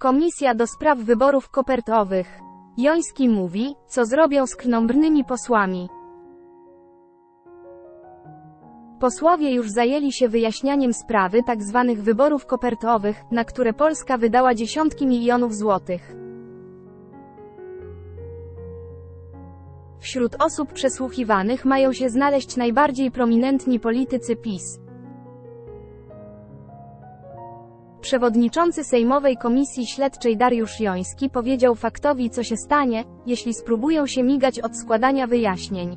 Komisja do spraw wyborów kopertowych. Joński mówi, co zrobią z krnąbrnymi posłami. Posłowie już zajęli się wyjaśnianiem sprawy tzw. wyborów kopertowych, na które Polska wydała dziesiątki milionów złotych. Wśród osób przesłuchiwanych mają się znaleźć najbardziej prominentni politycy PiS. Przewodniczący Sejmowej Komisji Śledczej Dariusz Joński powiedział faktowi co się stanie, jeśli spróbują się migać od składania wyjaśnień.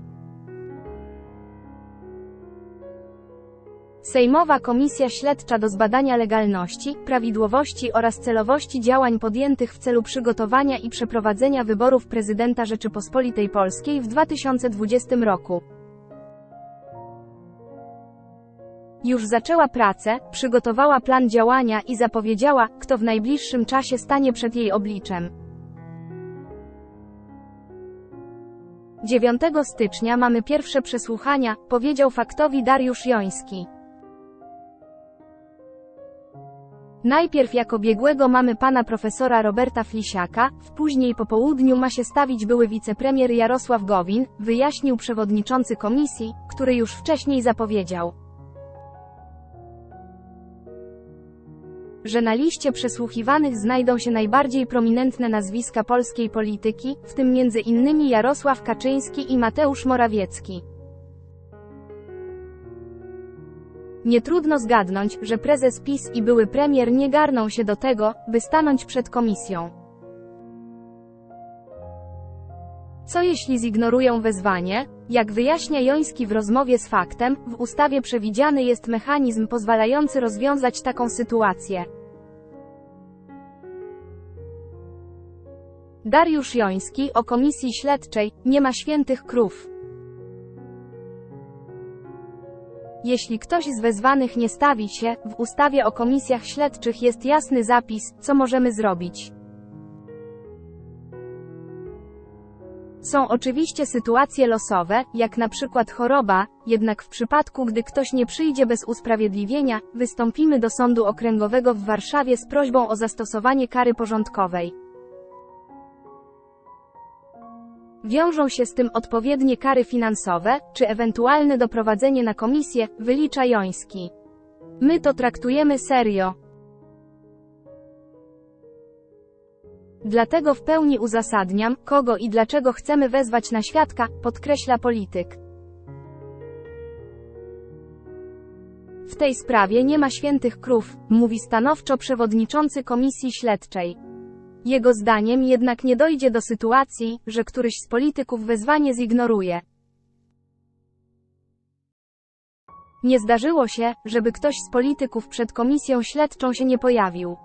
Sejmowa Komisja Śledcza do zbadania legalności, prawidłowości oraz celowości działań podjętych w celu przygotowania i przeprowadzenia wyborów prezydenta Rzeczypospolitej Polskiej w 2020 roku. Już zaczęła pracę, przygotowała plan działania i zapowiedziała, kto w najbliższym czasie stanie przed jej obliczem. 9 stycznia mamy pierwsze przesłuchania, powiedział faktowi Dariusz Joński. Najpierw jako biegłego mamy pana profesora Roberta Flisiaka, w później po południu ma się stawić były wicepremier Jarosław Gowin, wyjaśnił przewodniczący komisji, który już wcześniej zapowiedział, że na liście przesłuchiwanych znajdą się najbardziej prominentne nazwiska polskiej polityki, w tym innymi Jarosław Kaczyński i Mateusz Morawiecki. Nie trudno zgadnąć, że prezes PiS i były premier nie garną się do tego, by stanąć przed komisją. Co jeśli zignorują wezwanie? Jak wyjaśnia Joński w rozmowie z faktem, w ustawie przewidziany jest mechanizm pozwalający rozwiązać taką sytuację. Dariusz Joński o komisji śledczej nie ma świętych krów. Jeśli ktoś z wezwanych nie stawi się, w ustawie o komisjach śledczych jest jasny zapis, co możemy zrobić. Są oczywiście sytuacje losowe, jak na przykład choroba, jednak w przypadku gdy ktoś nie przyjdzie bez usprawiedliwienia, wystąpimy do Sądu Okręgowego w Warszawie z prośbą o zastosowanie kary porządkowej. Wiążą się z tym odpowiednie kary finansowe, czy ewentualne doprowadzenie na komisję, wylicza Joński. My to traktujemy serio. Dlatego w pełni uzasadniam, kogo i dlaczego chcemy wezwać na świadka, podkreśla polityk. W tej sprawie nie ma świętych krów, mówi stanowczo przewodniczący komisji śledczej. Jego zdaniem jednak nie dojdzie do sytuacji, że któryś z polityków wezwanie zignoruje. Nie zdarzyło się, żeby ktoś z polityków przed komisją śledczą się nie pojawił.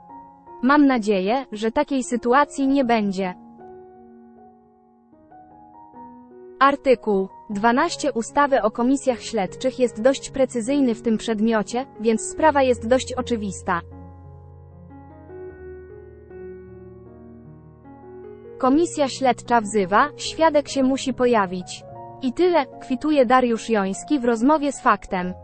Mam nadzieję, że takiej sytuacji nie będzie. Artykuł 12 ustawy o komisjach śledczych jest dość precyzyjny w tym przedmiocie, więc sprawa jest dość oczywista. Komisja śledcza wzywa, świadek się musi pojawić. I tyle, kwituje Dariusz Joński w rozmowie z faktem.